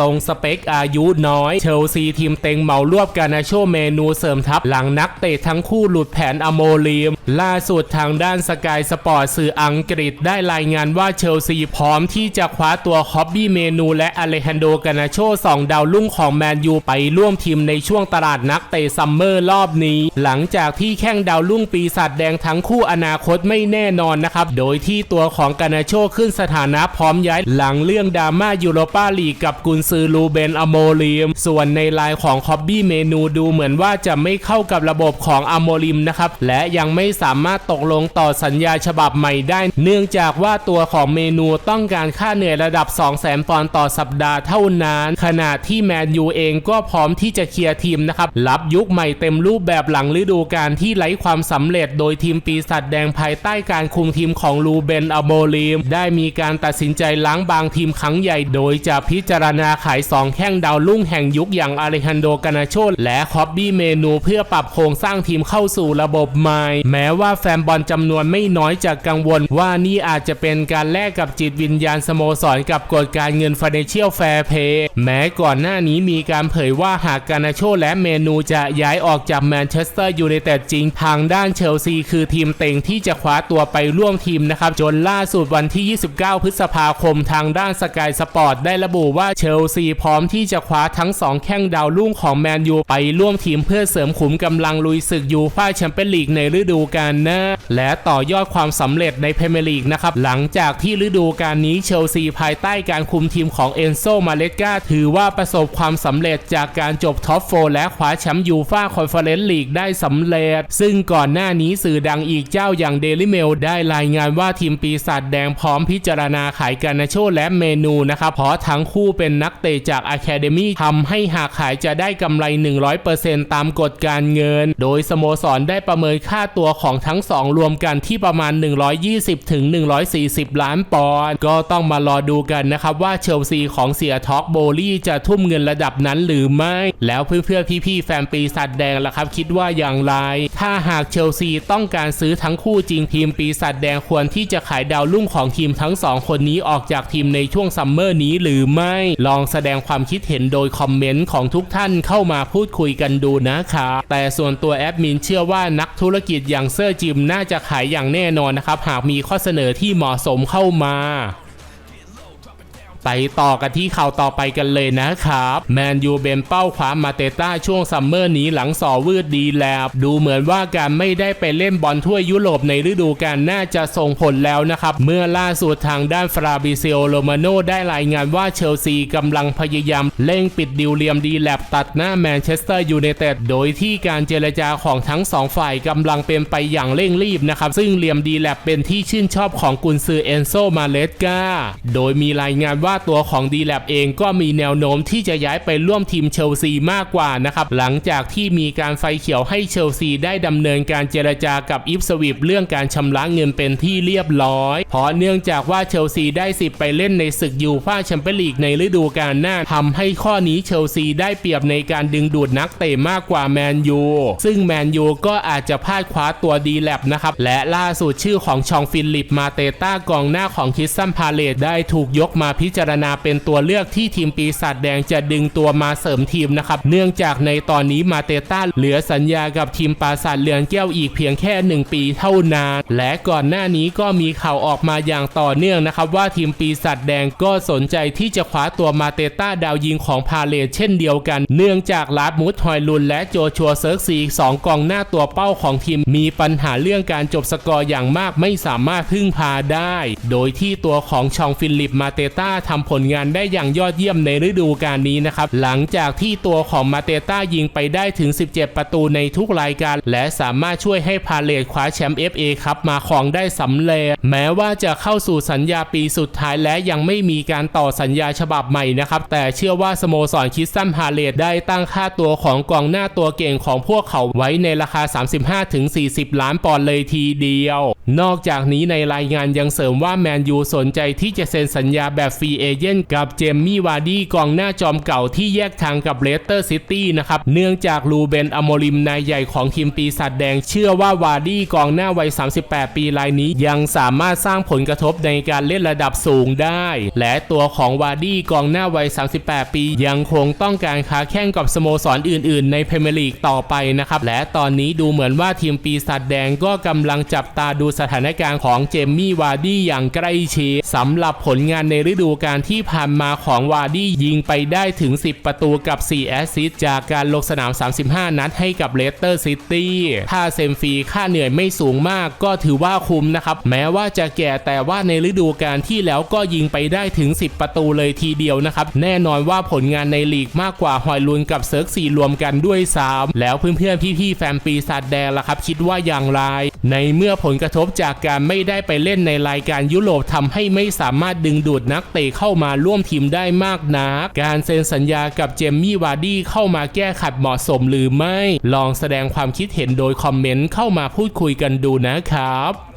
ตรงสเปคอายุน้อย เชลซีทีมเต็งเหมารวบกานาโชเมนูเสริมทัพหลังนักเตะทั้งคู่หลุดแผนอโมลีม ล่าสุดทางด้านสกายสปอร์ตสื่ออังกฤษได้รายงานว่าเชลซีพร้อมที่จะคว้าตัวคอบบี้เมนูและอเลฮันโดกานาโชสองดาวรุ่งของแมนยูไปร่วมทีมในช่วงตลาดนักเตะซัมเมอร์รอบนี้ หลังจากที่แข้งดาวรุ่งปีศาจแดงทั้งคู่อนาคตไม่แน่นอนนะครับ โดยที่ตัวของกานาโชขึ้นสถานะพร้อมย้ายหลังเรื่องดราม่ายูโรปาลีกกับกุนซือลูเบนอโมลิมส่วนในลายของคอบบี้เมนูดูเหมือนว่าจะไม่เข้ากับระบบของอโมลิมนะครับ และยังไม่สามารถตกลงต่อสัญญาฉบับใหม่ได้ เนื่องจากว่าตัวของเมนูต้องการค่าเหนื่อยระดับ 2 0 0 0 0 0ปอนด์ต่อสัปดาห์เท่านั้น ขณะที่แมนยูเองก็พร้อมที่จะเคลียร์ทีมนะครับ รับยุคใหม่เต็มรูปแบบหลังฤดูกาลที่ไร้ความสำเร็จโดยทีมปีศาจแดงภายใต้การคุมทีมของลูเบนอโมลิม ได้มีการตัดสินใจล้างบางทีมครั้งใหญ่โดยจะพิจารณาขาย 2 แข้งดาวรุ่งแห่งยุคอย่างอาริฮันโดกานาโชและคอบบี้เมนูเพื่อปรับโครงสร้างทีมเข้าสู่ระบบใหม่ แม้ว่าแฟนบอลจำนวนไม่น้อยจะกังวล ว่านี่อาจจะเป็นการแลกกับจิตวิญญาณสโมสรกับกฎการเงิน Financial Fair Play แม้ก่อนหน้านี้มีการเผยว่าหากกานาโชและเมนูจะย้ายออกจากแมนเชสเตอร์ยูไนเต็ดจริง ทางด้านเชลซีคือทีมเต็งที่จะคว้าตัวไปร่วมทีมนะครับ จนล่าสุดวันที่ 29 พฤษภาคมทางด้านสกายสปอร์ตได้ระบุว่าเชลซีพร้อมที่จะคว้าทั้ง 2 แข้งดาวรุ่งของแมนยูไปร่วมทีมเพื่อเสริมขุมกำลังลุยศึกยูฟ่าแชมเปี้ยนลีกในฤดูกาลหน้า และต่อยอดความสำเร็จในพรีเมียร์ลีกนะครับ หลังจากที่ฤดูกาลนี้เชลซีภายใต้การคุมทีมของเอนโซมาเลสกาถือว่าประสบความสำเร็จจากการจบท็อปโฟและคว้าแชมป์ยูฟ่าคอนเฟอเรนซ์ลีกได้สำเร็จ ซึ่งก่อนหน้านี้สื่อดังอีกเจ้าอย่างเดลิเมลได้รายงานว่าทีมปีศาจแดงพร้อมพิจารณาขายกานาโชและเมนูนะครับเพราะทั้งคู่เป็นนักเตะจากอะคาเดมีทำให้หากขายจะได้กำไร 100%ตามกฎการเงิน โดยสโมสรได้ประเมินค่าตัวของทั้งสองรวมกันที่ประมาณ 120ถึง140 ล้านปอนด์ก็ต้องมารอดูกันนะครับว่าเชลซีของเสียท็อกโบลี่จะทุ่มเงินระดับนั้นหรือไม่ แล้วเพื่อนๆพี่ๆแฟนปีศาจแดงล่ะครับ คิดว่าอย่างไร ถ้าหากเชลซีต้องการซื้อทั้งคู่จริงทีมปีศาจแดงควรที่จะขายดาวรุ่งของทีมทั้งสองคนนี้ออกจากทีมในช่วงซัมเมอร์นี้หรือไม่ลองแสดงความคิดเห็นโดยคอมเมนต์ของทุกท่านเข้ามาพูดคุยกันดูนะครับแต่ส่วนตัวแอดมินเชื่อว่านักธุรกิจอย่างเซอร์จิมน่าจะขายอย่างแน่นอนนะครับ หากมีข้อเสนอที่เหมาะสมเข้ามา ไปต่อกันที่ข่าวต่อไปกันเลยนะครับ แมนยูเบนเป้าขวามมาเตต้าช่วงซัมเมอร์นี้หลังสอวืดดีแล้ว ดูเหมือนว่าการไม่ได้ไปเล่นบอลถ้วยยุโรปในฤดูกาลน่าจะส่งผลแล้วนะครับ เมื่อล่าสุดทางด้านฟราบิเซโอโรมาโนได้รายงานว่าเชลซีกำลังพยายามเร่งปิดดิวเลียมดีแลบตัดหน้าแมนเชสเตอร์ยูไนเต็ดโดยที่การเจรจาของทั้งสองฝ่ายกำลังเป็นไปอย่างเร่งรีบนะครับซึ่งเลียมดีแลบเป็นที่ชื่นชอบของกุนซือเอนโซมาเลสกาโดยมีรายงานว่าาตัวของดีแลบเองก็มีแนวโน้มที่จะย้ายไปร่วมทีมเชลซีมากกว่านะครับ หลังจากที่มีการไฟเขียวให้เชลซีได้ดำเนินการเจรจากับอิฟสวิปเรื่องการชำระเงินเป็นที่เรียบร้อย เพราะเนื่องจากว่าเชลซีได้สิทธิ์ไปเล่นในศึกยูฟ่าแชมเปี้ยนลีกในฤดูกาลหน้าทำให้ข้อนี้เชลซีได้เปรียบในการดึงดูดนักเตะมากกว่าแมนยูซึ่งแมนยูก็อาจจะพลาดคว้าตัวดีแลบนะครับ และล่าสุดชื่อของชองฟิลิปมาเตต้ากองหน้าของคิสซัมพาเลตได้ถูกยกมาพิจจารณาเป็นตัวเลือกที่ทีมปีศาจแดงจะดึงตัวมาเสริมทีมนะครับ เนื่องจากในตอนนี้มาเตต้าเหลือสัญญากับทีมปราสาทเรือนแก้วอีกเพียงแค่ 1 ปีเท่านั้นและก่อนหน้านี้ก็มีข่าวออกมาอย่างต่อเนื่องนะครับ ว่าทีมปีศาจแดงก็สนใจที่จะคว้าตัวมาเตต้าดาวยิงของพาเลตเช่นเดียวกัน เนื่องจากลาดมูดฮอยลุนและโจชัวเซิร์กซีสองกองหน้าตัวเป้าของทีมมีปัญหาเรื่องการจบสกอร์อย่างมากไม่สามารถพึ่งพาได้ โดยที่ตัวของชองฟิลิปมาเตต้าททำผลงานได้อย่างยอดเยี่ยมในฤดูกาลนี้นะครับ หลังจากที่ตัวของมาเตต้ายิงไปได้ถึง 17 ประตูในทุกรายการ และสามารถช่วยให้พาเลตคว้าแชมป์ FA ครับมาครองได้สำเร็จ แม้ว่าจะเข้าสู่สัญญาปีสุดท้ายและยังไม่มีการต่อสัญญาฉบับใหม่นะครับ แต่เชื่อว่าสโมสรคิสตันพาเลตได้ตั้งค่าตัวของกองหน้าตัวเก่งของพวกเขาไว้ในราคา 35-40 ล้านปอนด์เลยทีเดียว นอกจากนี้ในรายงานยังเสริมว่าแมนยูสนใจที่จะเซ็นสัญญาแบบฟรีเอเจนต์กับเจมมี่วาร์ดี้กองหน้าจอมเก่าที่แยกทางกับเลสเตอร์ซิตี้นะครับ เนื่องจากลูเบนอโมริมนายใหญ่ของทีมปีศาจแดงเชื่อว่าวาร์ดี้กองหน้าวัย 38 ปีรายนี้ ยังสามารถสร้างผลกระทบในการเล่นระดับสูงได้ และตัวของวาร์ดี้กองหน้าวัย 38 ปี ยังคงต้องการค้าแข่งกับสโมสรอื่น ๆ ในพรีเมียร์ลีกต่อไปนะครับและตอนนี้ดูเหมือนว่าทีมปีศาจแดงก็กำลังจับตาดูสถานการณ์ของเจมมี่วาร์ดี้อย่างใกล้ชิดสำหรับผลงานในฤดูกาลการที่ผ่านมาของวาร์ดี้ยิงไปได้ถึง 10 ประตูกับ 4 แอสซิสต์จากการลงสนาม 35 นัดให้กับเลสเตอร์ซิตี้ถ้าเซมฟีค่าเหนื่อยไม่สูงมากก็ถือว่าคุ้มนะครับ แม้ว่าจะแก่แต่ว่าในฤดูกาลที่แล้วก็ยิงไปได้ถึง 10 ประตูเลยทีเดียวนะครับ แน่นอนว่าผลงานในลีกมากกว่าฮอยลุนกับเซิร์กซีรวมกันด้วยซ้ำแล้วเพื่อนๆพี่ๆแฟนปีศาจแดงล่ะครับ คิดว่าอย่างไร ในเมื่อผลกระทบจากการไม่ได้ไปเล่นในรายการยุโรปทำให้ไม่สามารถดึงดูดนักเตะเข้ามาร่วมทีมได้มากนัก การเซ็นสัญญากับเจมมี่วาร์ดี้เข้ามาแก้ขัดเหมาะสมหรือไม่ ลองแสดงความคิดเห็นโดยคอมเมนต์เข้ามาพูดคุยกันดูนะครับ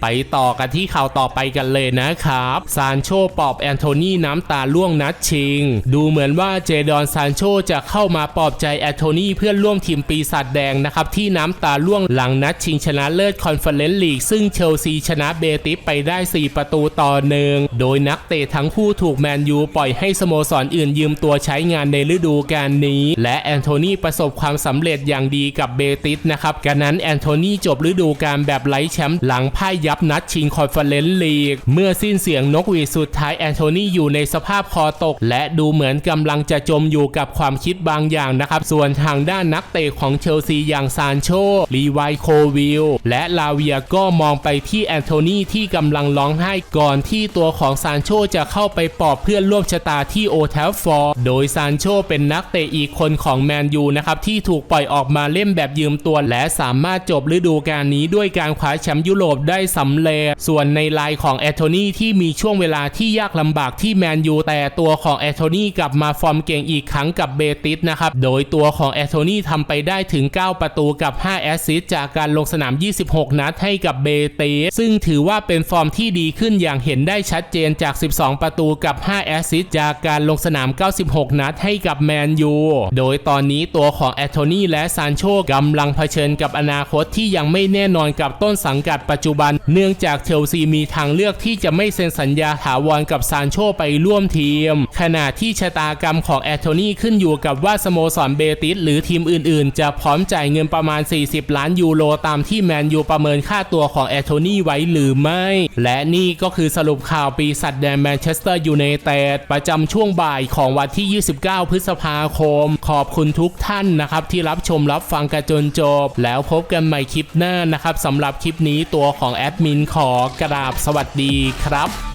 ไปต่อกันที่ข่าวต่อไปกันเลยนะครับซานโชปอบแอนโทนีน้ำตาล่วงนัดชิง ดูเหมือนว่าเจดอนซานโชจะเข้ามาปลอบใจแอนโทนีเพื่อนร่วมทีมปีศาจแดงนะครับที่น้ำตาล่วงหลังนัดชิงชนะเลิศคอนเฟอเรนซ์ลีก ซึ่งเชลซีชนะเบติสไปได้ 4 ประตูต่อหนึ่งโดยนักเตะทั้งคู่ถูกแมนยูปล่อยให้สโมสรอื่นยืมตัวใช้งานในฤดูกาลนี้ และแอนโทนีประสบความสำเร็จอย่างดีกับเบติสนะครับกันนั้นแอนโทนีจบฤดูกาลแบบไร้แชมป์หลังพ่ายยับนัดชิงคอนเฟอเรนซ์ลีก เมื่อสิ้นเสียงนกหวีดสุดท้ายแอนโทนีอยู่ในสภาพคอตก และดูเหมือนกำลังจะจมอยู่กับความคิดบางอย่างนะครับ ส่วนทางด้านนักเตะของเชลซีอย่างซานโชลีไวโควิลและลาเวียก็มองไปที่แอนโทนีที่กำลังร้องไห้ก่อนที่ตัวของซานโชจะเข้าไปปลอบเพื่อนร่วมชะตาที่โอเทลฟอร์โดยซานโชเป็นนักเตะอีกคนของแมนยูนะครับที่ถูกปล่อยออกมาเล่นแบบยืมตัวและสามารถจบฤดูกาลนี้ด้วยการคว้าแชมป์ยุโรปได้สำเร็จ ส่วนในไลน์ของแอนโทนีที่มีช่วงเวลาที่ยากลำบากที่แมนยูแต่ตัวของแอนโทนีกลับมาฟอร์มเก่งอีกครั้งกับเบติสนะครับ โดยตัวของแอนโทนีทำไปได้ถึง 9 ประตูกับ 5 แอสซิสต์จากการลงสนาม 26 นัดให้กับเบติสซึ่งถือว่าเป็นฟอร์มที่ดีขึ้นอย่างเห็นได้ชัดเจนจาก 12 ประตูกับ 5 แอสซิสต์จากการลงสนาม 96 นัดให้กับแมนยู โดยตอนนี้ตัวของแอนโทนีและซานโชกำลังเผชิญกับอนาคตที่ยังไม่แน่นอนกับต้นสังกัดปัจจุบันเนื่องจากเชลซีมีทางเลือกที่จะไม่เซ็นสัญญาถาวรกับซานโชไปร่วมทีม ขณะที่ชะตากรรมของแอนโทนี่ขึ้นอยู่กับว่าสโมสรเบติสหรือทีมอื่นๆ จะพร้อมจ่ายเงินประมาณ 40 ล้านยูโรตามที่แมนยูประเมินค่าตัวของแอนโทนี่ไว้หรือไม่ และนี่ก็คือสรุปข่าวปีศาจแดงแมนเชสเตอร์ยูไนเต็ดประจำช่วงบ่ายของวันที่ 29 พฤษภาคม ขอบคุณทุกท่านนะครับที่รับชมรับฟังกันจนจบ แล้วพบกันใหม่คลิปหน้านะครับสำหรับคลิปนี้ตัวของแอดมินขอกราบสวัสดีครับ